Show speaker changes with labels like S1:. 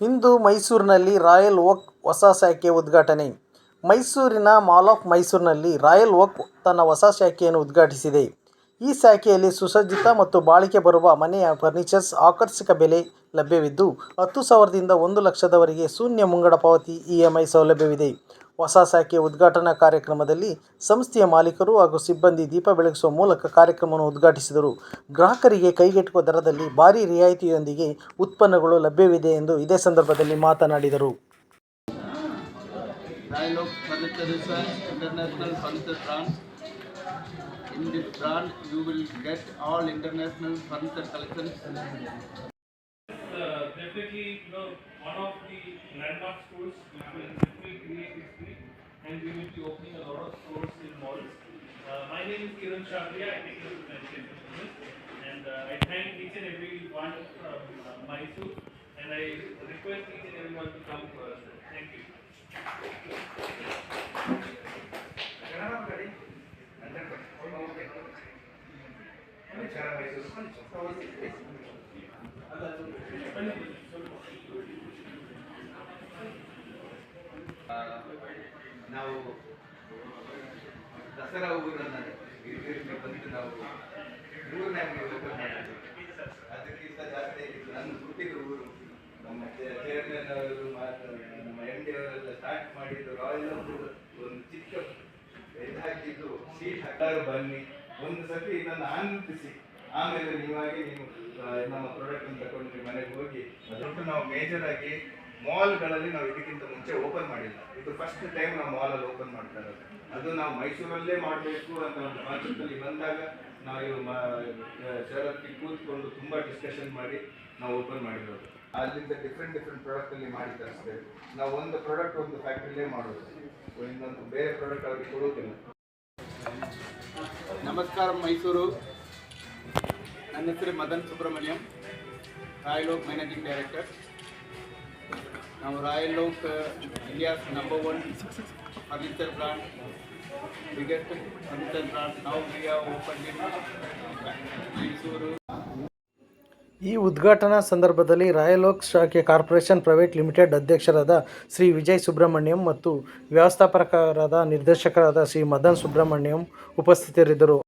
S1: ಇಂದು ಮೈಸೂರಿನಲ್ಲಿ Royal oak ಹೊಸ ಶಾಖೆ ಉದ್ಘಾಟನೆ ಮೈಸೂರಿನ ಮಾಲ್ ಆಫ್ ಮೈಸೂರಿನಲ್ಲಿ ರಾಯಲ್ ಓಕ್ ತನ್ನ ಹೊಸ ಶಾಖೆಯನ್ನು ಉದ್ಘಾಟಿಸಿದೆ. ಈ ಶಾಖೆಯಲ್ಲಿ ಸುಸಜ್ಜಿತ ಮತ್ತು ಬಾಳಿಕೆ ಬರುವ ಮನೆಯ ಫರ್ನಿಚರ್ಸ್ ಆಕರ್ಷಕ ಬೆಲೆ ಲಭ್ಯವಿದ್ದು, ಹತ್ತು ಸಾವಿರದಿಂದ ಒಂದು ಲಕ್ಷದವರೆಗೆ ಶೂನ್ಯ ಮುಂಗಡ ಪಾವತಿ ಇಎಂಐ ಸೌಲಭ್ಯವಿದೆ. ಹೊಸ ಶಾಖೆಯ ಉದ್ಘಾಟನಾ ಕಾರ್ಯಕ್ರಮದಲ್ಲಿ ಸಂಸ್ಥೆಯ ಮಾಲೀಕರು ಹಾಗೂ ಸಿಬ್ಬಂದಿ ದೀಪ ಬೆಳಗಿಸುವ ಮೂಲಕ ಕಾರ್ಯಕ್ರಮವನ್ನು ಉದ್ಘಾಟಿಸಿದರು. ಗ್ರಾಹಕರಿಗೆ ಕೈಗೆಟುಕುವ ದರದಲ್ಲಿ ಭಾರಿ ರಿಯಾಯಿತಿಯೊಂದಿಗೆ ಉತ್ಪನ್ನಗಳು ಲಭ್ಯವಿದೆ ಎಂದು ಇದೇ ಸಂದರ್ಭದಲ್ಲಿ ಮಾತನಾಡಿದರು.
S2: In this brand, you will get all international.
S3: Uh, definitely one of the landmark stores which will definitely create history and we will be opening a lot of stores in malls. Uh, my name is Kiran Shabria, I take care of and uh, I thank each and every one from uh, Mysore and I request each and everyone to come to us. Thank you.
S2: ಆ, ನಾವು ದಸರಾ ಊರನ್ನು ಇಲ್ಲಿಗೆ ಬಂದು ನಾವು ಊರನ್ನ open ಮಾಡಿದ್ವಿ. ಅದಕ್ಕಿಂತ ಜಾಸ್ತಿ ನನ್ನ ಹುಟ್ಟಿದ ಊರು. ನಮ್ಮ ಚೇರ್ಮನ್ ಅವರು ನಮ್ಮ ಎಂ ಡಿ ಅವರೆಲ್ಲ ಸ್ಟಾರ್ಟ್ ಮಾಡಿದ್ದು ರಾಯಲ್ ಒಂದು ಚಿಕ್ಕ ಇದು ಹಾಕಿದ್ದು ಸೀಟ್ ಹಾಕಾರು ಬನ್ನಿ ಒಂದು ಸತಿ ನನ್ನ ಆನಂದಿಸಿ ಆಮೇಲೆ ನೀವಾಗಿ ನೀವು ನಮ್ಮ ಪ್ರಾಡಕ್ಟ್ ತಗೊಂಡು ಮನೆಗೆ ಹೋಗಿ ಅದೊಟ್ಟು ನಾವು ಮೇಜರ್ ಆಗಿ ಮಾಲ್ಗಳಲ್ಲಿ ನಾವು ಇದಕ್ಕಿಂತ ಮುಂಚೆ ಓಪನ್ ಮಾಡಿಲ್ಲ. ಇದು ಫಸ್ಟ್ ಟೈಮ್ ನಾವು ಮಾಲಲ್ಲಿ ಓಪನ್ ಮಾಡ್ತಾ ಇರೋದು. ಅದು ನಾವು ಮೈಸೂರಲ್ಲೇ ಮಾಡಬೇಕು ಅಂತ ಒಂದು ಕಾನ್ಸೆಪ್ಟಲ್ಲಿ ಬಂದಾಗ ನಾವು ಶರತ್ಗೆ ಕೂತ್ಕೊಂಡು ತುಂಬ ಡಿಸ್ಕಷನ್ ಮಾಡಿ ನಾವು ಓಪನ್ ಮಾಡಿರೋದು. ಅಲ್ಲಿಂದ ಡಿಫ್ರೆಂಟ್ ಡಿಫ್ರೆಂಟ್ ಪ್ರಾಡಕ್ಟಲ್ಲಿ ಮಾಡಿ ತರಿಸ್ತೇವೆ ನಾವು ಒಂದು ಪ್ರಾಡಕ್ಟ್ ಒಂದು ಫ್ಯಾಕ್ಟ್ರಿಲೇ ಮಾಡೋದು. ಇನ್ನೊಂದು ಬೇರೆ ಪ್ರಾಡಕ್ಟ್ ಅವ್ರಿಗೆ ಕೊಡೋದಿಲ್ಲ ನಮಸ್ಕಾರ ಮೈಸೂರು ನನ್ನ ಹೆಸರು Madan Subrahmanyam royal oak managing director ನಾವು royal oak India's number one furniture brand biggest furniture brand ನಾವು we are open in Mysuru
S1: ಈ ಉದ್ಘಾಟನಾ ಸಂದರ್ಭದಲ್ಲಿ ರಾಯಲ್ ಓಕ್ ಶಾಖೆ ಕಾರ್ಪೊರೇಷನ್ ಪ್ರೈವೇಟ್ ಲಿಮಿಟೆಡ್ ಅಧ್ಯಕ್ಷರಾದ ಶ್ರೀ ವಿಜಯ್ ಸುಬ್ರಹ್ಮಣ್ಯಂ ಮತ್ತು ವ್ಯವಸ್ಥಾಪಕರಾದ ನಿರ್ದೇಶಕರಾದ ಶ್ರೀ ಮದನ್ ಸುಬ್ರಹ್ಮಣ್ಯಂ ಉಪಸ್ಥಿತರಿದ್ದರು.